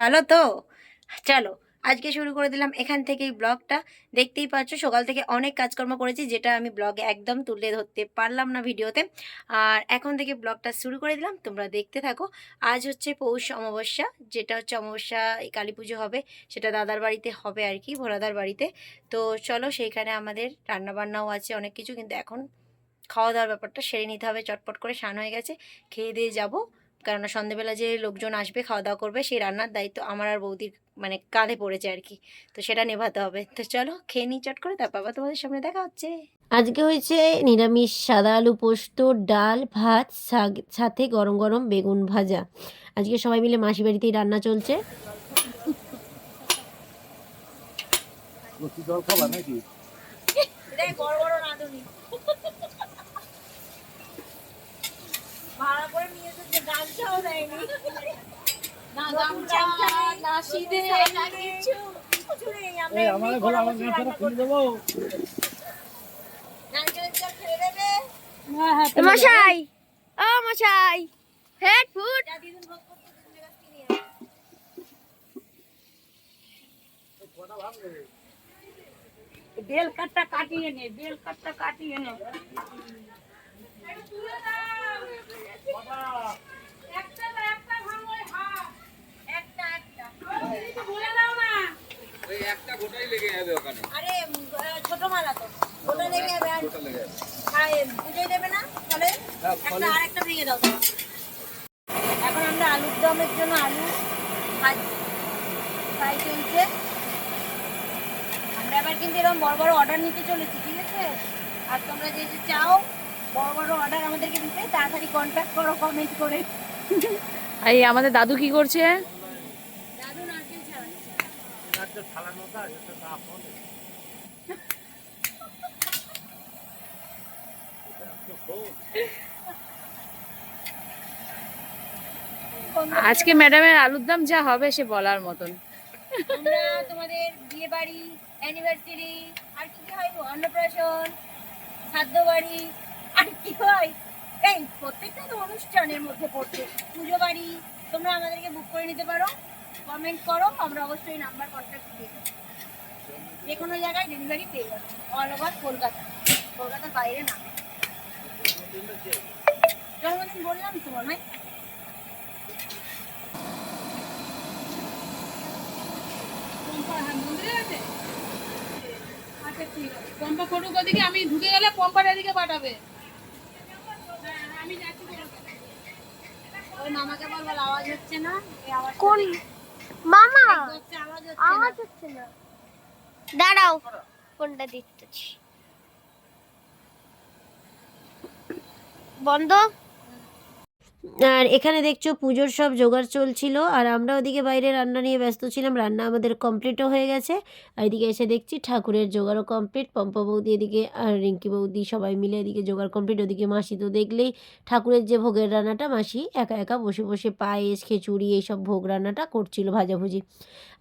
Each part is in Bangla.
ভালো তো? চলো, আজকে শুরু করে দিলাম এখান থেকেই ব্লগটা। দেখতেই পাচ্ছ, সকাল থেকে অনেক কাজকর্ম করেছি, যেটা আমি ব্লগে একদম তুলে ধরতে পারলাম না ভিডিওতে। আর এখন থেকে ব্লগটা শুরু করে দিলাম, তোমরা দেখতে থাকো। আজ হচ্ছে পৌষ অমাবস্যা, যেটা হচ্ছে অমাবস্যা, এই কালী পুজো হবে, সেটা দাদার বাড়িতে হবে আর কি, ভোলাদার বাড়িতে। তো চলো, সেইখানে আমাদের রান্নাবান্নাও আছে, অনেক কিছু, কিন্তু এখন খাওয়া দাওয়ার ব্যাপারটা সেরে নিতে হবে, চটপট করে স্নান হয়ে গেছে, খেয়ে দিয়ে যাব। কেননা সন্ধেবেলা যে লোকজন আসবে খাওয়া দাওয়া করবে সেই রান্নার দায়িত্ব আমার আর বৌদির মানে কাঁধে পড়েছে আর কি। তো সেটা নেভাতে হবে। তো চলো খেয়ে নিই চট করে। তারপর আবার তোমাদের সামনে দেখা হচ্ছে। আজকে হয়েছে নিরামিষ সাদা আলু পোস্ত ডাল ভাত শাক সাথে গরম গরম বেগুন ভাজা। আজকে সবাই মিলে মাসি বাড়িতেই রান্না চলছে। জল খাবা নাকি ভাড়া করে নিয়ে এসেছে গামছাও দেয়নি না গামছা না সিঁদে না কিছু কিছু নেই এই আমার ঘরে আমার খুলে দেবো। হ্যাঁ হ্যাঁ মশাই ও মশাই হেড ফুট বেল কাটটা কাটিয়ে নে বেল কাটটা কাটিয়ে নে। একটা এখন আমরা আলুর দমের জন্য আলু ফ্রাই চলছে। আমরা এবার কিন্তু এরকম বড় বড় অর্ডার নিতে চলেছি ঠিক আছে? আর তোমরা যে যে চাও বড় বড় অর্ডার আমাদেরকে দিতে তাড়াতাড়ি কন্ট্যাক্ট করো কমেন্ট করে। এই আমাদের দাদু কি করছে? থালার মতো আছে আজকে ম্যাডামের আলুর দাম যা হবে সে বলার মতন। আমরা তোমাদের বিয়ে বাড়ি অ্যানিভার্সারি আর কি কি হয় অন্নপ্রাশন শ্রাদ্ধ বাড়ি আর কি হয়? এই প্রত্যেকটা তো অনুষ্ঠানের মধ্যে পড়ছে। পুজো বাড়ি তোমরা আমাদেরকে বুক করে নিতে পারো। কমেন্ট করো আমরা অবশ্যই নাম্বার কন্ট্যাক্ট দিয়ে যে কোনো জায়গায় ডেলিভারি পেয়ে যাবে। All over Kolkata. কলকাতার বাইরে না। জন্মদিন বললাম তো মনে হয় আচ্ছা ঠিক আছে। পম্পা ফটুক ওদিকে আমি ঢুকে গেলে পম্পার এদিকে পাঠাবে। ওই মামাকে বল বল আওয়াজ হচ্ছে না। আওয়াজ কোন মামা আওয়াজ হচ্ছে না। দাঁড়াও কোনটা দিচ্ছি। বন্ধ? আর এখানে দেখছ পুজোর সব জোগাড় চলছিল, আর আমরা ওদিকে বাইরে রান্না নিয়ে ব্যস্ত ছিলাম, রান্না আমাদের কমপ্লিটও হয়ে গেছে। আর এদিকে এসে দেখছি ঠাকুরের জোগাড়ও কমপ্লিট পম্পা বৌদি এদিকে আর রিঙ্কি বৌদি সবাই মিলে এদিকে জোগাড় কমপ্লিট ওদিকে মাসি তো দেখলেই ঠাকুরের যে ভোগের রান্নাটা, মাসি একা একা বসে বসে পায়েস, খিচুড়ি, এইসব ভোগ রান্নাটা করছিল ভাজাভুজি।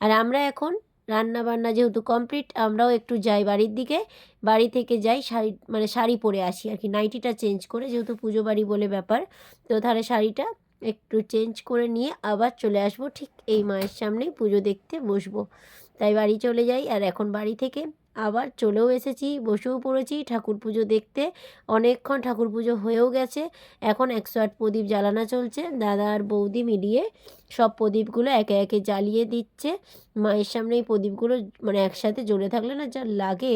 আর আমরা এখন রান্না বান্না যেহেতু কমপ্লিট আমরাও একটু যাই বাড়ির দিকে। বাড়ি থেকে যাই, শাড়ি মানে শাড়ি পরে আসি আর কি। নাইটিটা চেঞ্জ করে, যেহেতু পুজো বাড়ি বলে ব্যাপার, তো তাহলে শাড়িটা একটু চেঞ্জ করে নিয়ে আবার চলে আসব ঠিক এই মায়ের সামনেই পুজো দেখতে বসবো। তাই বাড়ি চলে যাই আর এখন বাড়ি থেকে আবার চলেও এসেছি, বসেও পড়েছি, ঠাকুর পুজো দেখতে। অনেকক্ষণ ঠাকুর পুজো হয়েও গেছে। এখন একশো আট প্রদীপ জ্বালানো চলছে। দাদা আর বৌদি মিলিয়ে সব প্রদীপগুলো একে একে জ্বালিয়ে দিচ্ছে। মায়ের সামনে এই প্রদীপগুলো মানে একসাথে জ্বলে থাকলে না যা লাগে।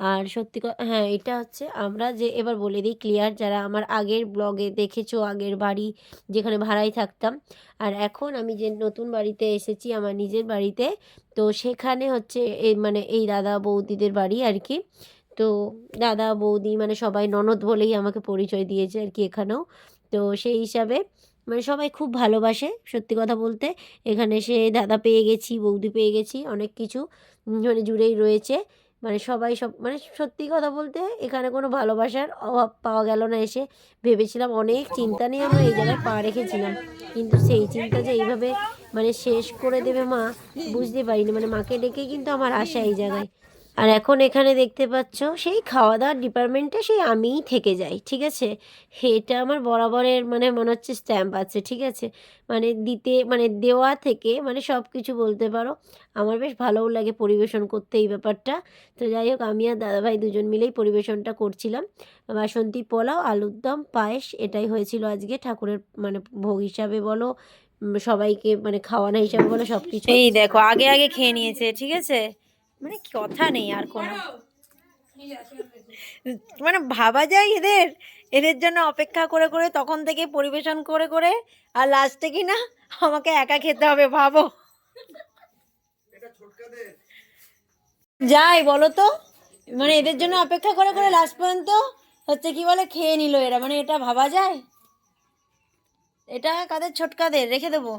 আর সত্যি হ্যাঁ এটা হচ্ছে আমরা যে এবার বলে দিই ক্লিয়ার যারা আমার আগের ব্লগে দেখেছ, আগের বাড়ি যেখানে ভাড়ায় থাকতাম। আর এখন আমি যে নতুন বাড়িতে এসেছি আমার নিজের বাড়িতে, তো সেখানে হচ্ছে এই মানে এই দাদা বৌদিদের বাড়ি আর কি। তো দাদা, বৌদি মানে সবাই ননদ বলেই আমাকে পরিচয় দিয়েছে আর কি এখানেও। তো সেই হিসাবে মানে সবাই খুব ভালোবাসে সত্যি কথা বলতে। এখানে সে দাদা পেয়ে গেছি, বৌদি পেয়ে গেছি, অনেক কিছু মানে জুড়েই রয়েছে। মানে সবাই সব মানে সত্যি কথা বলতে এখানে কোনো ভালোবাসার অভাব পাওয়া গেল না এসে। ভেবেছিলাম অনেক চিন্তা নিয়ে আমরা এই জায়গায় পা রেখেছিলাম। কিন্তু সেই চিন্তা যে এইভাবে মানে শেষ করে দেবে মা, বুঝতে পারিনি। মানে মাকে ডেকে কিন্তু আমার আশা এই জায়গায়। আর এখন এখানে দেখতে পাচ্ছ, সেই খাওয়া দাওয়ার ডিপার্টমেন্টে সেই আমিই থেকে যাই, ঠিক আছে? এটা আমার বরাবরের মানে মনে হচ্ছে স্ট্যাম্প আছে, ঠিক আছে? মানে দিতে মানে দেওয়া থেকে মানে সব কিছু বলতে পারো। আমার বেশ ভালোও লাগে পরিবেশন করতে এই ব্যাপারটা। তো যাই হোক, আমি আর দাদাভাই দুজন মিলেই পরিবেশনটা করছিলাম। বাসন্তী পোলাও, আলুর দম, পায়েস, এটাই হয়েছিল আজকে ঠাকুরের মানে ভোগ হিসাবে বলো সবাইকে মানে খাওয়ানো হিসাবে বলো সব কিছু এই দেখো, আগে আগে খেয়ে নিয়েছে, ঠিক আছে? মানে কথা নেই আর কোনো। মানে ভাবা যায় এদের? এদের জন্য অপেক্ষা করে করে তখন থেকে পরিবেশন করে করে আর লাস্টে কি না আমাকে একা খেতে হবে ভাবো। যাই বলো তো। মানে এদের জন্য অপেক্ষা করে করে লাস্ট পর্যন্ত হচ্ছে কি বলে খেয়ে নিল এরা। মানে এটা ভাবা যায়? এটা কাদের? ছোটকাদের। রেখে দেবো।